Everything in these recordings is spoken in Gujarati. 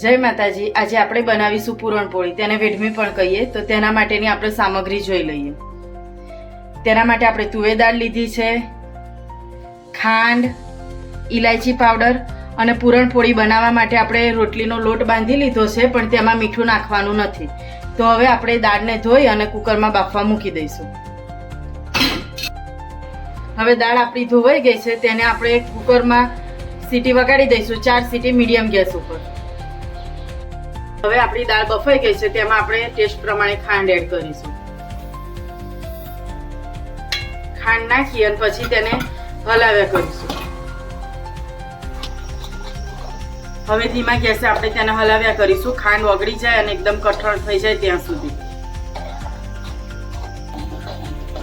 જય માતાજી. આજે આપણે બનાવીશું પૂરણપોળી. તેને વેડમી પણ કહીએ. તો તેના માટેની આપણે સામગ્રી જોઈ લઈએ. તેના માટે આપણે તુવેર દાળ લીધી છે, ખાંડ ઇલાયચી પાવડર અને પૂરણપોળી બનાવવા માટે આપણે રોટલીનો લોટ બાંધી લીધો છે, પણ તેમાં મીઠું નાખવાનું નથી. તો હવે આપણે દાળને ધોઈ અને કુકરમાં બાફવા મૂકી દઈશું. હવે દાળ આપણી ધોવાઈ ગઈ છે, તેને આપણે કુકરમાં સીટી વગાડી દઈશું. ચાર સીટી મીડિયમ ગેસ ઉપર. હવે આપણી દાળ બફાઈ ગઈ છે, તેમાં આપણે ટેસ્ટ પ્રમાણે ખાંડ એડ કરીશું. ખાંડ નાખી અને પછી તેને હલાવ્યા કરીશું. હવે ધીમા ગેસે આપણે તેને હલાવ્યા કરીશું. ખાંડ ઓગળી જાય અને એકદમ કઠણ થઈ જાય ત્યાં સુધી.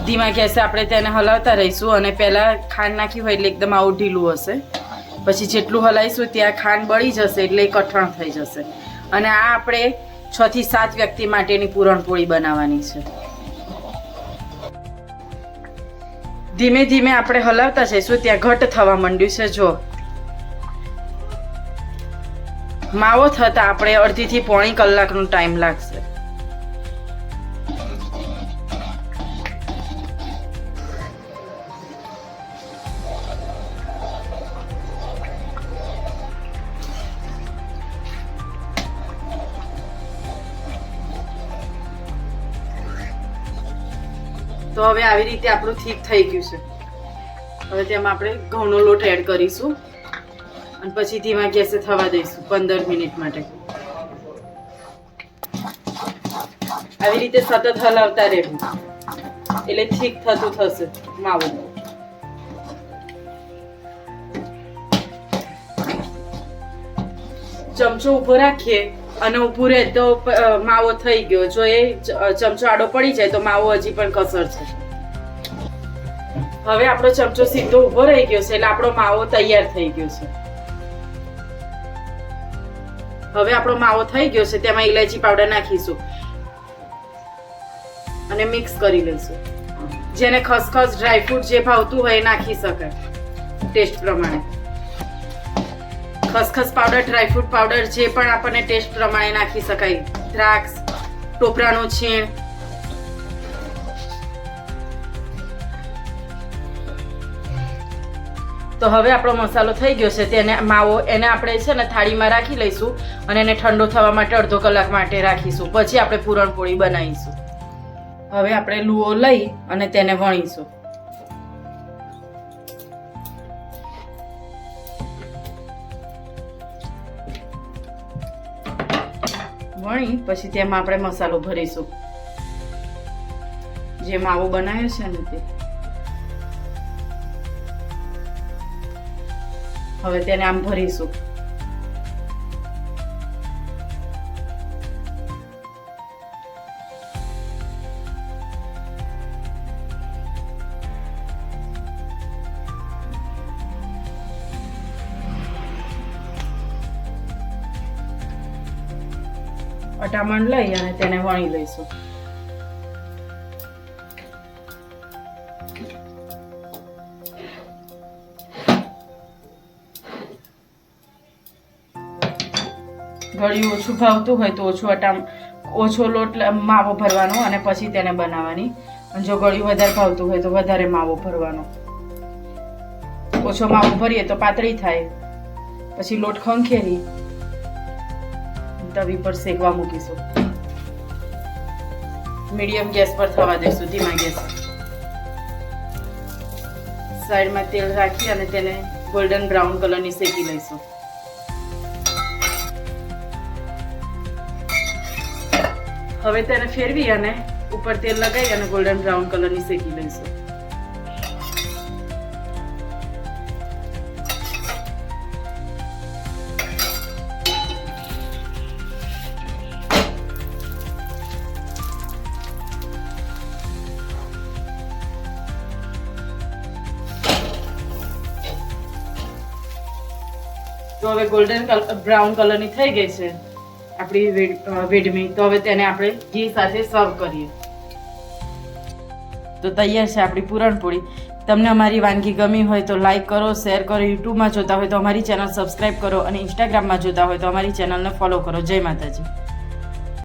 ધીમા ગેસે આપણે તેને હલાવતા રહીશું અને પહેલા ખાંડ નાખી હોય એટલે એકદમ આવું ઢીલું હશે. પછી જેટલું હલાવીશું ત્યાં ખાંડ બળી જશે એટલે કઠણ થઈ જશે. અને આ આપણે છ થી સાત વ્યક્તિ માટેની પૂરણપોળી બનાવવાની છે. ધીમે ધીમે આપણે હલાવતા જઈશું, ત્યાં ઘટ થવા માંડ્યું છે, જો. માવો થતા આપણે અડધીથી પોણી કલાકનો ટાઈમ લાગશે. તો હવે આવી રીતે આપણું થીક થઈ ગયું છે. હવે તેમાં આપણે ઘઉંનો લોટ એડ કરીશું. અને પછી ધીમા ગેસે થવા દઈશું પંદર મિનિટ માટે. આવી રીતે સતત હલાવતા રહેવું. એટલે ઠીક થતું થશે માવો. ચમચો ઊભો રાખીએ. અને ઊભું તો માવો થઈ ગયો. જો એ ચમચો પડી જાય તો માવો હજી પણ કસર છે. હવે આપણો ચમચો સીધો ઊભો રહી ગયો છે એટલે આપણો માવો તૈયાર થઈ ગયો છે. હવે આપણો માવો થઈ ગયો છે, તેમાં ઇલાયચી પાવડર નાખીશું. અને મિક્સ કરી લઈશું. જેને ખસખસ, ડ્રાયફ્રૂટ જે ભાવતું હોય એ નાખી શકાય, ટેસ્ટ પ્રમાણે. ખસખસ પાવડર ડ્રાયફ્રૂટ પાવડર જે પણ આપણને ટેસ્ટ પ્રમાણે નાખી શકાય. દ્રાક્ષ, ટોપરાનું છીણ. તો હવે આપણો મસાલો થઈ ગયો છે, તેને માવો એને આપણે છે ને થાળીમાં રાખી લઈશું અને એને ઠંડો થવા માટે અડધો કલાક માટે રાખીશું. પછી આપણે પૂરણપોળી બનાવીશું. હવે આપણે લુઓ લઈ અને તેને વણીશું. વણી, પછી તેમાં આપણે મસાલો ભરીશું. જે માવો બનાવ્યો છે ને તે. હવે તેને આમ ભરીશું. અટામણ લઈ અને તેને વણી લઈશું. ગળ્યું ઓછું ભાવતું હોય તો ઓછું અટામ, ઓછો લોટ માવો ભરવાનો અને પછી તેને બનાવવાની. અને જો ગળ્યું વધારે ભાવતું હોય તો વધારે માવો ભરવાનો. ઓછો માવો ભરીએ તો પાતળી થાય. પછી લોટ ખંખેરી. તવી પર શેકવા મૂકીશું. મીડિયમ ગેસ પર થવા દઈશું, ધીમા ગેસ. સાઈડમાં તેલ રાખી અને તેને ગોલ્ડન બ્રાઉન કલરની શેકી લઈશું. હવે તેને ફેરવી અને ઉપર તેલ લગાવી અને ગોલ્ડન બ્રાઉન કલરની શેકી લઈશું. તો હવે ગોલ્ડન બ્રાઉન કલરની થઈ ગઈ છે આપણી વેડમી. તો હવે તેને આપણે ઘી સાથે સર્વ કરીએ. તો તૈયાર છે આપણી પૂરણપોળી તમને અમારી વાનગી ગમી હોય તો લાઈક કરો શેર કરો યુટ્યુબમાં જોતા હોય તો અમારી ચેનલ સબસ્ક્રાઈબ કરો અને ઇન્સ્ટાગ્રામમાં જોતા હોય તો અમારી ચેનલને ફોલો કરો. જય માતાજી.